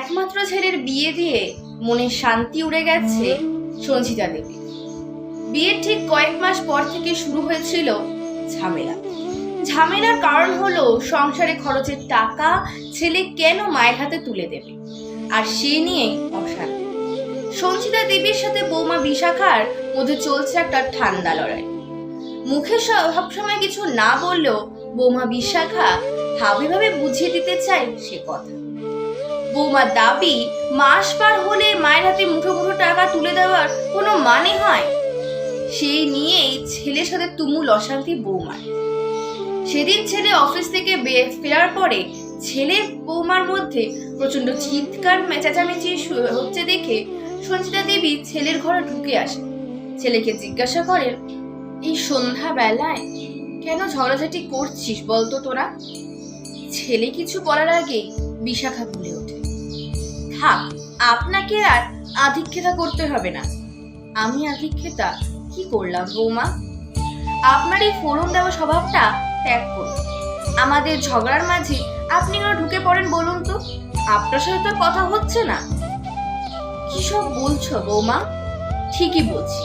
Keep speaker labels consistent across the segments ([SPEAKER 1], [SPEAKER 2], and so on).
[SPEAKER 1] একমাত্র ছেলের বিয়ে দিয়ে মনে শান্তি উড়ে গেছে সঞ্চিতা দেবী। বিয়ের ঠিক কয়েক মাস পর থেকে শুরু হয়েছিল ঝামেলা। ঝামেলার কারণ হলো সংসারে খরচের টাকা ছেলে কেন মায়ের হাতে তুলে দেবে? আর সে নিয়ে অশান্তি সঞ্চিতা দেবীর সাথে বৌমা বিশাখার মধ্যে চলছে একটা ঠান্ডা লড়াই। মুখে সবসময় কিছু না বললেও বৌমা বিশাখা ভাবে ভাবে বুঝিয়ে দিতে চায় সে কথা। বৌমার দাবি, মাস পার হলে মায়ের হাতে মুঠো মুঠো টাকা তুলে দেওয়ার কোনো মানে হয়? সেই নিয়েই ছেলের সাথে তুমুল অশান্তি বৌমার। সেদিন ছেলে অফিস থেকে ফেরার পরে ছেলে বৌমার মধ্যে প্রচণ্ড চিৎকার চেঁচামেচি শু- হচ্ছে দেখে সঞ্চিতা দেবী ছেলের ঘরে ঢুকে আসে। ছেলেকে জিজ্ঞাসা করে, এই সন্ধ্যা বেলায় কেন ঝগড়াঝাটি করছিস বলতো তোরা? ছেলে কিছু বলার আগে বিশাখা বলে ওঠে। থাক, আপনাকে আর আধিক্ষেতা করতে হবে না। আমি আধিক্ষেতা, কি করলাম বৌমা? আপনার এই ফোরম দেওয়া স্বভাবটা ত্যাগ করুন। আমাদের ঝগড়ার মাঝে আপনি কেন ঢুকে পড়েন বলুন তো? আপনার সাথে তো কথা হচ্ছে না। কি সব বলছো বৌমা? ঠিকই বলছি।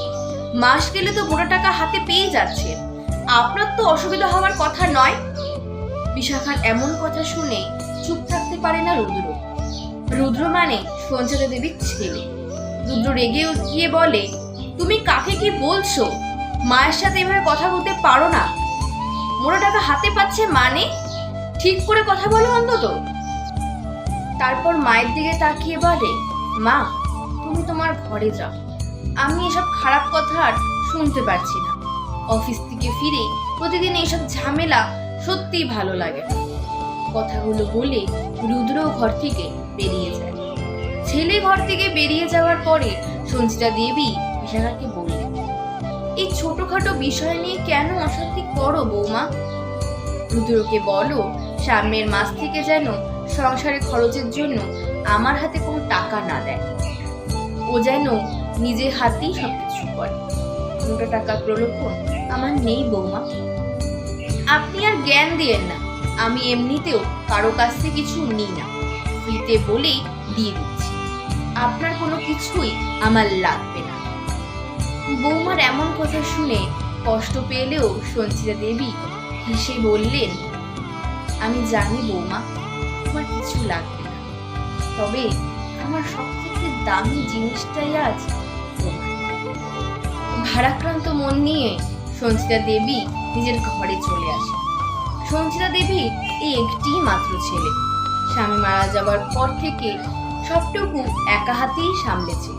[SPEAKER 1] মাস গেলে তো গোটা টাকা হাতে পেয়ে যাচ্ছে। আপনার তো অসুবিধা হওয়ার কথা নয়। বিশাখার এমন কথা শুনে চুপ থাকতে পারে না রুদ্র রুদ্র মানে সঞ্চিতা দেবীর ছেলে। রুদ্র রেগে গিয়ে বলে, তুমি কাকে কি বলছো? মায়ের সাথে এভাবে কথা বলতে পারো না। মোটা টাকা হাতে পাচ্ছে মানে? ঠিক করে কথা বলো অন্তত। তারপর মায়ের দিকে তাকিয়ে বলে, মা, তুমি তোমার ঘরে যাও। আমি এসব খারাপ কথা আর শুনতে পারছি না। অফিস থেকে ফিরে প্রতিদিন এইসব ঝামেলা সত্যিই ভালো লাগে কথাগুলো বলে রুদ্র ঘর থেকে বেরিয়ে যায়। ছেলে ঘর থেকে বেরিয়ে যাওয়ার পরে সঞ্চিতা দেবী বিশাখাকে বললেন, এই ছোটখাটো বিষয় নিয়ে কেন অশান্তি করো বৌমা? রুদ্রকে বলো সামনের মাস থেকে যেন সংসারে খরচের জন্য আমার হাতে কোনো টাকা না দেয়। ও যেন নিজের হাতেই সবকিছু করে। দুটো টাকার প্রলোভন আমার নেই বৌমা। আপনি আর জ্ঞান দিয়েন না। আমি এমনিতেও কারও কাছ থেকে কিছু নিই না। ফ্রিতে বলেই দিয়ে দিচ্ছি। আপনার কোনো কিছুই আমার লাগবে না। বৌমার এমন কথা শুনে কষ্ট পেলেও সঞ্চিতা দেবী হেসে বললেন, আমি জানি বৌমা তোমার কিছু লাগবে না। তবে আমার সব থেকে দামি জিনিসটাই আজ ভারাক্রান্ত মন নিয়ে সঞ্চিতা দেবী নিজের ঘরে চলে আসে সঞ্চিতা দেবী এই একটি মাত্র ছেলে। স্বামী মারা যাবার পর থেকে সবটুকু একা হাতেই সামলেছে।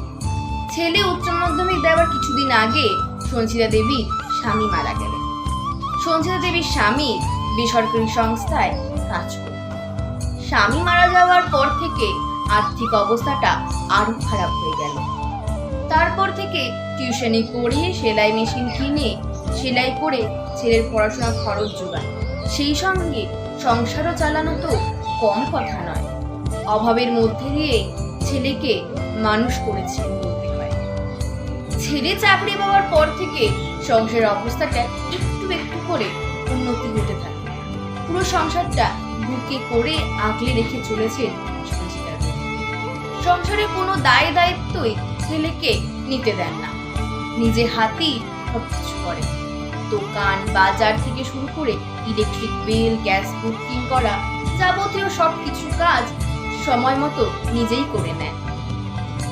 [SPEAKER 1] ছেলে উচ্চ মাধ্যমিক দেওয়ার কিছুদিন আগে সঞ্চিতা দেবীর স্বামী মারা গেলেন। সঞ্চিতা দেবীর স্বামী বেসরকারি সংস্থায় কাজ করে স্বামী মারা যাওয়ার পর থেকে আর্থিক অবস্থাটা আরও খারাপ হয়ে গেল। তারপর থেকে টিউশনি পড়িয়ে সেলাই মেশিন কিনে সেলাই করে ছেলের পড়াশোনার খরচ জোগায়। সেই সঙ্গে সংসারও চালানো তো কম কথা নয়। অভাবের মধ্যে দিয়ে ছেলেকে মানুষ করেছে ছেলে চাকরি পাওয়ার পর থেকে সংসারের অবস্থাটা একটু একটু করে উন্নতি হতে থাকে। পুরো সংসারটা বুকে করে আগলে রেখে চলেছে সংসারে কোনো দায় দায়িত্বই ছেলেকে নিতে দেন না। নিজে হাতেই সবকিছু করে। দোকান, বাজার থেকে শুরু করে ইলেকট্রিক বিল গ্যাস বুকিং করা যাবতীয় সব কিছু কাজ সময় মতো নিজেই করে নেয়।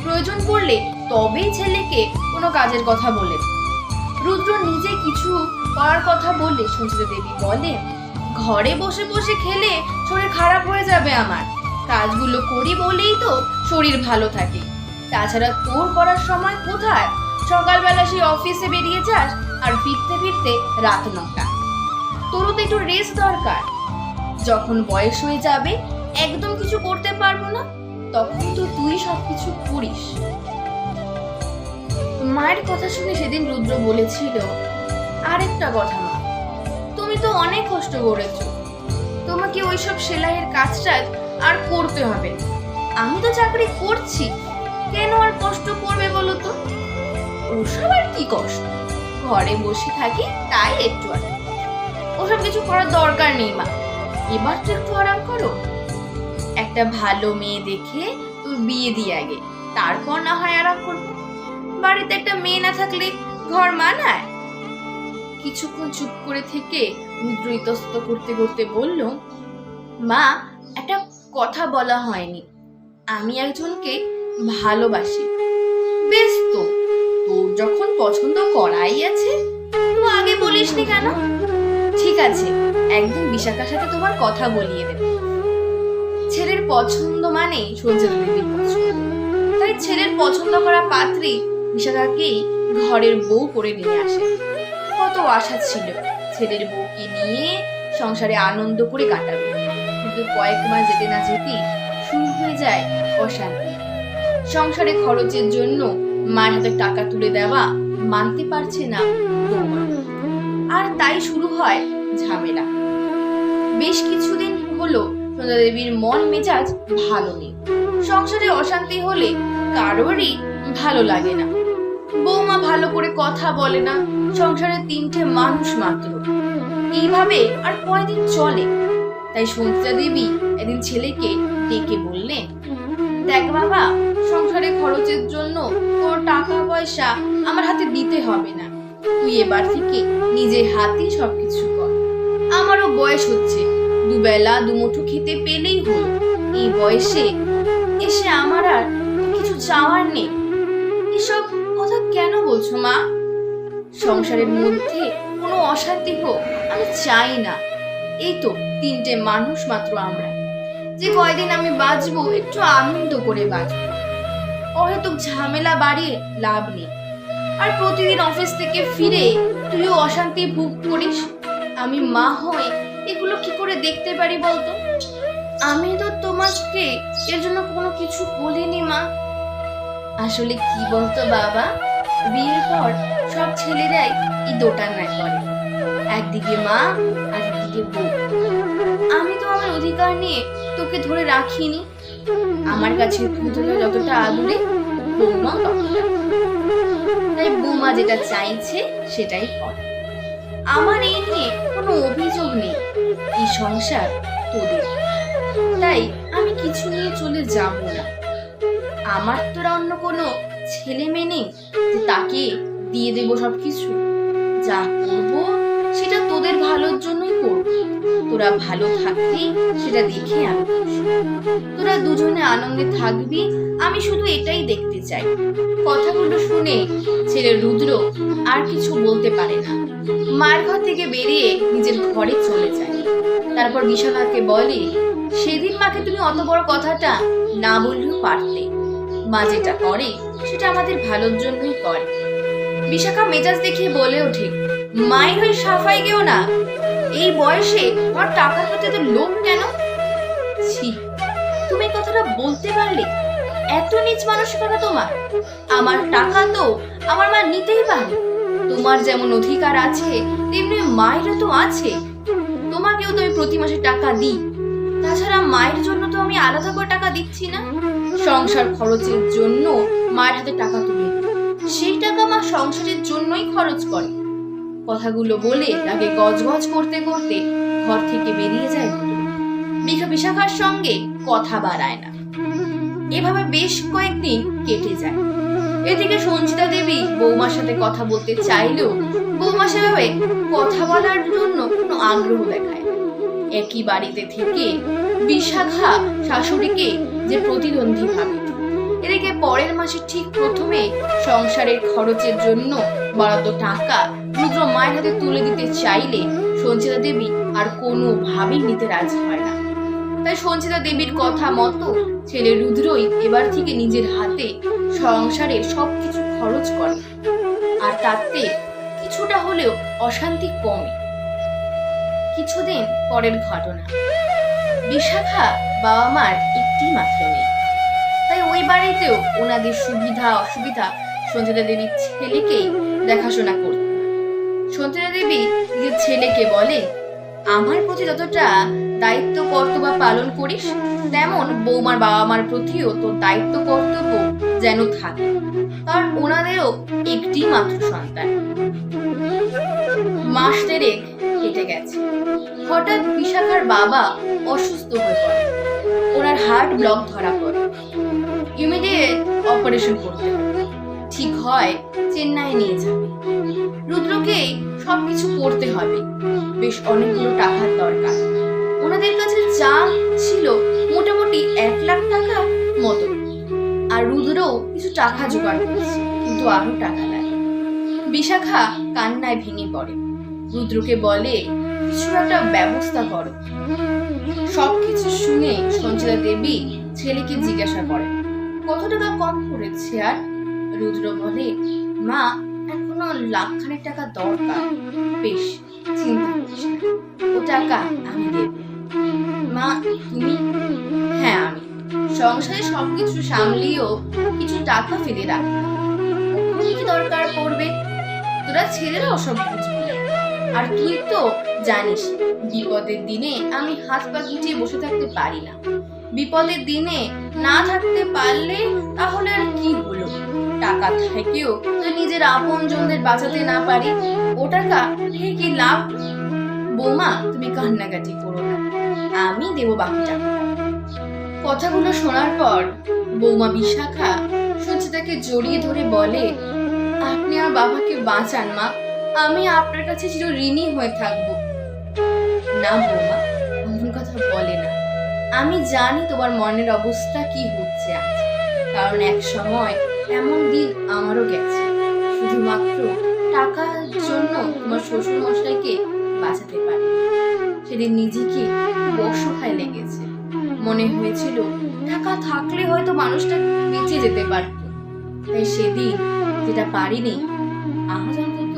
[SPEAKER 1] প্রয়োজন পড়লে তবেই ছেলেকে কোনো কাজের কথা বলে রুদ্র নিজে কিছু করার কথা বললে সঞ্চিতা দেবী বলে, ঘরে বসে বসে খেলে শরীর খারাপ হয়ে যাবে আমার। কাজগুলো করি বলেই তো শরীর ভালো থাকে। তাছাড়া তোর করার সময় কোথায়? সকালবেলা সেই অফিসে বেরিয়ে যাস আর ফিরতে ফিরতে রাত নটা। তোরও তো একটু রেস্ট দরকার। যখন বয়স হয়ে যাবে, একদম কিছু করতে পারব না, তখন তো তুই সবকিছু করিস। মায়ের কথা শুনে সেদিন রুদ্র বলেছিল, আরেকটা কথা মা, তুমি তো অনেক কষ্ট করেছ। তোমাকে ওইসব সেলাইয়ের কাজটা আর করতে হবে। আমি তো চাকরি করছি, কেন আর কষ্ট করবে বলো তো? ওসব আর কি কষ্ট? ঘরে বসে থাকি, তাই একটু আর ওসব কিছু করার দরকার নেই, মা। এবার তো একটু আরাম করো। একটা ভালো মেয়ে দেখে তোর বিয়ে দিয়ে আগে, তারপর না হয় আরাম করব। বাড়িতে একটা মেয়ে না থাকলে ঘর মানায়? কিছুক্ষণ চুপ করে থেকে রুদ্র ইতস্ত করতে করতে বলল, মা, একটা কথা বলা হয়নি। আমি একজনকে ভালোবাসি। বেশ তো যখন পছন্দ করাই আছে, তো আগে বলিস বলিসনি কেন? ঠিক আছে, একদিন বিশাখার সাথে তোমার কথা বলিয়ে দেব। ছেলের পছন্দ মানে সঞ্জিতা দেবীর পছন্দ। তাই ছেলের পছন্দ করা পাত্রী বিশাখাকেই ঘরের বউ করে নিয়ে আসে। কত আশা ছিল ছেলের বউকে নিয়ে সংসারে আনন্দ করে কাটাবে। কিন্তু কয়েক মাস যেতে না যেতেই শুরু হয়ে যায় অশান্তি। সংসারে খরচের জন্য মায়ের হাতে টাকা তুলে দেওয়া মানতে পারছে না আর তাই শুরু হয় ঝামেলা। বেশ কিছুদিন হলো সন্ধ্যা দেবীর মন মেজাজ ভালো নেই। সংসারে অশান্তি হলে কারোরই ভালো লাগে না। বৌমা ভালো করে কথা বলে না, সংসারে তিনটে মানুষ মাত্র। এইভাবে আর কয়দিন চলে? তাই সন্ধ্যা দেবী একদিন ছেলেকে ডেকে বললেন দেখ বাবা, সংসারে খরচের জন্য তোর টাকা পয়সা আমার হাতে দিতে হবে না। তুই এবার থেকে নিজের হাতেই সবকিছু কর। আমারও বয়স হচ্ছে, দুবেলা দুমুঠো খেতে পেলেই হলো। এই বয়সে এসে আমার আর কিছু চাওয়ার নেই। এসব কথা কেন বলছো মা? সংসারের মধ্যে কোনো অশান্তি হোক আমি চাই না। এই তো তিনটে মানুষ মাত্র আমরা। যে কয়দিন আমি বাঁচবো একটু আনন্দ করে বাঁচবো অহেতুক ঝামেলা বাড়িয়ে লাভ নেই। আর প্রতিদিন অফিস থেকে ফিরে তুইও অশান্তি ভোগ করিস। আমি মা হয়ে এগুলো কি করে দেখতে পারি বলতো? আমি তো তোমাকে এর জন্য কোনো কিছু বলিনি মা। আসলে কি বলতো বাবা? বিয়ের পর সব ছেলেরাই এই দোটানায় করে। একদিকে মা, একদিকে বউ। আমি তো আমার অধিকার নিয়ে তোকে ধরে রাখিনি। আমার কাছে তুই যতটা আদুরে, বৌমা তাই বৌমা যেটা চাইছে, সেটাই কর। আমার এই নিয়ে কোনো অভিযোগ নেই, এই সংসার তোদের। তাই আমি কিছু নিয়ে চলে যাব না। আমার তোরা অন্য কোনো ছেলে মেয়ে নেই যে তাকে দিয়ে দেবো সব কিছু যা করব সেটা তোদের ভালোর জন্যই করব। তোরা ভালো থাকবি, সেটা দেখে আমি তোরা দুজনে আনন্দে থাকবি, আমি শুধু এটাই দেখতে চাই। কথাগুলো শুনে ছেলে রুদ্র আর কিছু বলতে পারে না। মার ঘর থেকে বেরিয়ে নিজের ঘরে চলে যায়। তারপর বিশাখাকে বলে, সেদিন মাকে তুমি অত বড় কথাটা না বললেও পারতে। মা যেটা করে, সেটা আমাদের ভালোর জন্যই করে। বিশাখা মেজাজ দেখিয়ে বলে ওঠে, মায়ের হয়ে সাফাই গেও না। এই বয়সে তোমার টাকার প্রতি এত লোভ কেন? ছি, তুমি কথাটা বলতে পারলে। এত নিচ মানসিকতা তোমার। আমার টাকা তো আমার মা নিতেই পারে তোমার যেমন অধিকার আছে, তেমনি মায়েরও তো আছে। তোমাকেও তো আমি প্রতি মাসে টাকা দিই। তাছাড়া মায়ের জন্য তো আমি আলাদা করে টাকা দিচ্ছি না। সংসার খরচের জন্য মায়ের হাতে টাকা তুলে সেই টাকা মা সংসারের জন্যই খরচ করে। কথাগুলো বলে তাকে গজগজ করতে করতে ঘর থেকে বেরিয়ে যায় বিখা বিশাখার সঙ্গে কথা বাড়ায় না। এভাবে বেশ কয়েকদিন কেটে যায়। এদিকে সঞ্চিতা দেবী বৌমার সাথে কথা বলতে চাইলেও বৌমা সেভাবে কথা বলার জন্য কোনো আগ্রহ দেখায় একই বাড়িতে থেকে বিশাখা শাশুড়িকে যে প্রতিদ্বন্দ্বী ভাবে। এদিকে পরের মাসে ঠিক প্রথমে সংসারের খরচের জন্য বরাদ্দ টাকা রুদ্র মায়ের হাতে তুলে দিতে চাইলে সঞ্চিতা দেবী আর কোনোভাবেই নিতে রাজি হয় না। তাই সঞ্চিতা দেবীর কথা মতো ছেলে রুদ্রই এবার থেকে নিজের হাতে সংসারের সবকিছু খরচ করে আর তাতে কিছুটা হলেও অশান্তি কমে। কিছুদিন পরের ঘটনা। বিশাখা বাবা মার একটি মাত্র নেই তাই ওই বাড়িতেও ওনাদের সুবিধা অসুবিধা সঞ্চিতা দেবীর ছেলেকেই দেখাশোনা করত সঞ্চিতা দেবী নিজের ছেলেকে বলে, আমার প্রতি যতটা দায়িত্ব, কর্তব্য পালন করিস, তেমন বৌমার বাবা মার প্রতিও তোর দায়িত্ব, কর্তব্য যেন থাকে। কারণ ওনাদেরও একটি মাত্র সন্তান। মাস দেড়েক কেটে গেছে। হঠাৎ বিশাখার বাবা অসুস্থ হয়ে পড়ে। ওনার হার্ট ব্লক ধরা পড়ে। ইমিডিয়েট অপারেশন করতে হবে। ঠিক হয়, চেন্নাই নিয়ে যাবে। রুদ্রকে সবকিছু করতে হবে। বেশ অনেকগুলো টাকার দরকার। ওনাদের কাছে যা ছিল মোটামুটি এক লাখ টাকা মতো। আর রুদ্রও কিছু টাকা জোগাড় করেছে, কিন্তু আরও টাকা লাগে বিশাখা কান্নায় ভেঙে পড়ে। রুদ্রকে বলে, কিছু একটা ব্যবস্থা করো। সবকিছু শুনে সঞ্চিতা দেবী ছেলেকে জিজ্ঞাসা করে, কত টাকা কম করেছে আর? রুদ্র বলে, মা, এখনও লাখখানেক টাকা দরকার। বেশ, চিন্তা ও টাকা আমি দেব। মা, তুমি? হ্যাঁ আমি। সংসারে সবকিছু সামলিয়েও কিছু টাকা ফেলে রাখি। কি দরকার পড়বে? তোরা ছেলেরা ওসব আর তুই তো জানিস, বিপদের দিনে আমি হাত পা গুটিয়ে বসে থাকতে পারি না। বিপদের দিনে না থাকতে পারলে তাহলে আর কি হলো? টাকা থেকেও যদি নিজের আপন জনদের বাঁচাতে না পারি ও টাকা কি লাভ? বৌমা, তুমি কান্নাকাটি করো না। আমি দেবো বাকি টাকা। কথাগুলো শোনার পর বৌমা বিশাখা সুচিতাকে জড়িয়ে ধরে বলে, আপনি আমার বাবাকে বাঁচান, মা। আমি আপনার কাছে চির ঋণী হয়ে থাকব। না বৌমা, অমন কথা বলে না। আমি জানি তোমার মনের অবস্থা কি হচ্ছে আজ। কারণ এক সময় এমন দিন আমারও গেছে। শুধুমাত্র টাকার জন্য তোমার শ্বশুর মশাইকে বাঁচাতে পারি সেদিন নিজেকে অসহায় লেগেছে। মনে হয়েছিল টাকা থাকলে হয়তো মানুষটা বেঁচে যেতে পারত। তাই সেদিন যেটা পারিনি আজ অন্তত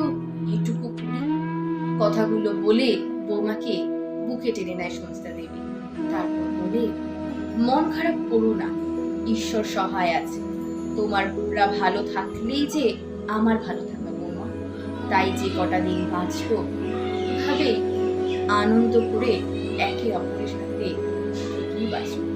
[SPEAKER 1] এইটুকু করি কথাগুলো বলে বৌমাকে বুকে টেনে নেয় সঞ্চিতা দেবী। তারপর বলে, মন খারাপ করো না, ঈশ্বর সহায় আছে। তোমার বুড়া ভালো থাকলেই যে আমার ভালো থাকা বৌমা। তাই যে কটা দিন বাঁচব, ভাবে আনন্দ করে একে অপরের সাথে বাঁচবো।